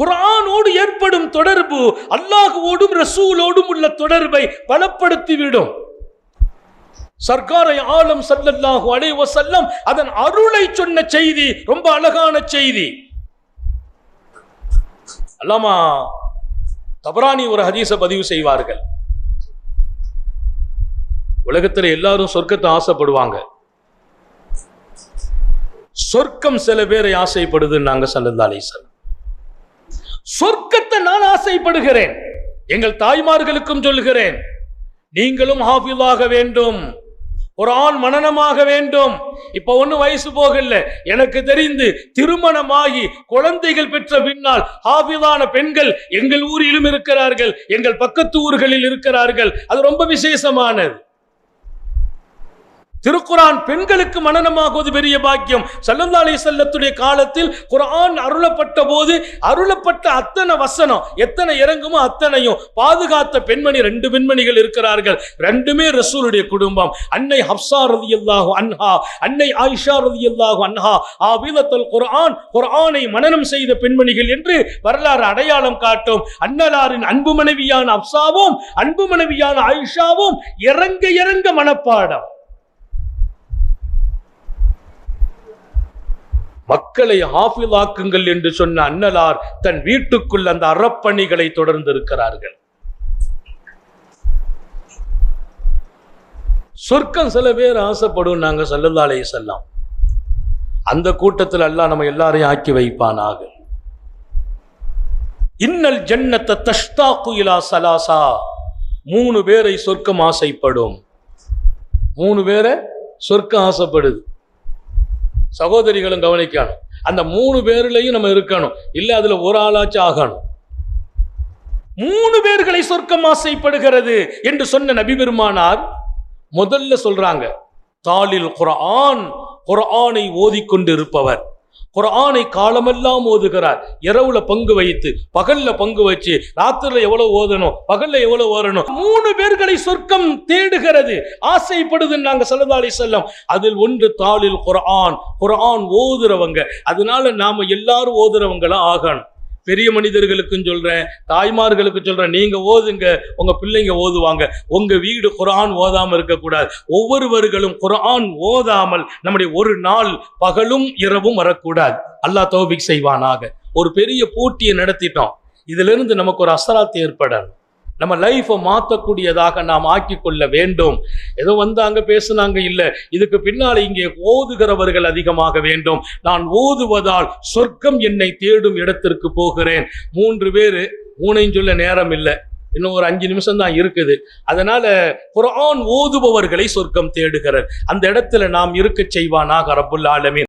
குரானோடு ஏற்படும் தொடர்பு அல்லாஹுவோடும் ரசூலோடும் உள்ள தொடர்பை பலப்படுத்திவிடும். சர்க்காரை ஆலம் சல்லல்லாஹு அலைஹி செல்லம் அதன் அருளை சொன்ன செய்தி ரொம்ப அழகான செய்தி. அல்லாமா தபரானி ஒரு ஹதீஸ பதிவு செய்வார்கள். உலகத்தில் எல்லாரும் சொர்க்கத்தை ஆசைப்படுவாங்க. சொர்க்கம் சில பேரை ஆசைப்படுதுன்னு நாங்க சல்லல்லா அலிசல்லம் சொர்க்கத்தை நான் ஆசைப்படுகிறேன். எங்கள் தாய்மார்களுக்கும் சொல்கிறேன் நீங்களும் ஹாஃபிலாக வேண்டும். ஒரு ஆண் மனனமாக வேண்டும். இப்ப ஒண்ணு வயசு போகல. எனக்கு தெரிந்து திருமணமாகி குழந்தைகள் பெற்ற பின்னால் ஹாஃபிதான பெண்கள் எங்கள் ஊரிலும் இருக்கிறார்கள். எங்கள் பக்கத்து ஊர்களில் இருக்கிறார்கள். அது ரொம்ப விசேஷமானது. திருக்குரான் பெண்களுக்கு மனநமாகுவது பெரிய பாக்கியம். சல்லல்லா செல்லத்துடைய காலத்தில் குர்ஆன் அருளப்பட்ட போது அருளப்பட்ட அத்தனை வசனம் எத்தனை இறங்குமோ அத்தனையும் பாதுகாத்த பெண்மணி ரெண்டு பெண்மணிகள் இருக்கிறார்கள். ரெண்டுமே ரசூலுடைய குடும்பம். அன்னை ஹப்சா ரலியல்லாஹு அன்ஹா அன்னை ஆயிஷா ரலியல்லாஹு அன்ஹா ஆபிதத்துல் குரான் குரானை மனனம் செய்த பெண்மணிகள் என்று வரலாறு அடையாளம் காட்டும். அன்னலாரின் அன்பு மனைவியான ஹப்சாவும் அன்பு மனைவியான ஆயிஷாவும் இறங்க இறங்க மனப்பாடம். மக்களை ஆஃபிலாக்குங்கள் என்று சொன்ன அன்னலார் தன் வீட்டுக்குள் அந்த அறப்பணிகளை தொடர்ந்து இருக்கிறார்கள் சொர்க்கம் சில பேர் ஆசைப்படும் நாங்க சல்லல்லாலே செல்லாம் அந்த கூட்டத்தில் எல்லாம் நம்ம எல்லாரையும் ஆக்கி வைப்பானாக. இன்னல் ஜன்னத்தை தஷ்தாக்கு இலா சலாசா. மூணு பேரை சொர்க்கம் ஆசைப்படும். மூணு பேரை சொர்க்கம் ஆசைப்படுது. சகோதரிகளும் கவனிக்கணும். அந்த மூணு பேர்லையும் நம்ம இருக்கணும். இல்லை அதுல ஒரு ஆளாச்சும் ஆகணும். மூணு பேர்களை சொர்க்கம் ஆசைப்படுகிறது என்று சொன்ன நபி பெருமானார் முதல்ல சொல்றாங்க தாளில் குரான் குரானை ஓதிக்கொண்டு இருப்பவர் குரானை காலமெல்லாம் ஓதுகிறார். இரவுல பங்கு வைத்து பகல்ல பங்கு வச்சு ராத்திரில எவ்வளவு ஓதணும் பகல்ல எவ்வளவு ஓதணும் மூணு பேர்களை சொர்க்கம் தேடுகிறது. ஆசைப்படுதுன்னு நாங்க சொல்லதாலி செல்லம் அதில் ஒன்று தாளில் குரான் குரான் ஓதுறவங்க. அதனால நாம எல்லாரும் ஓதுறவங்களா ஆகணும். பெரிய மனிதர்களுக்கும் சொல்கிறேன் தாய்மார்களுக்கு சொல்கிறேன் நீங்கள் ஓதுங்க உங்கள் பிள்ளைங்க ஓதுவாங்க. உங்கள் வீடு குரான் ஓதாமல் இருக்கக்கூடாது. ஒவ்வொருவர்களும் குரான் ஓதாமல் நம்முடைய ஒரு நாள் பகலும் இரவும் வரக்கூடாது. அல்லாஹ் தோபிக் செய்வானாக. ஒரு பெரிய போட்டியை நடத்திட்டோம். இதிலிருந்து நமக்கு ஒரு அசராத்து ஏற்படணும். நம்ம லைஃப்பை மாற்றக்கூடியதாக நாம் ஆக்கி கொள்ள வேண்டும். ஏதோ வந்தாங்க பேசுனாங்க இல்லை. இதுக்கு பின்னால் இங்கே ஓதுகிறவர்கள் அதிகமாக வேண்டும். நான் ஓதுவதால் சொர்க்கம் என்னை தேடும் இடத்திற்கு போகிறேன். மூன்று பேர் மூணையும் சொல்ல நேரம் இல்லை. இன்னும் ஒரு அஞ்சு நிமிஷம் தான் இருக்குது. அதனால குரான் ஓதுபவர்களை சொர்க்கம் தேடுகிறார் அந்த இடத்துல நாம் இருக்க செய்வானாக ரப்புல் ஆலமீன்.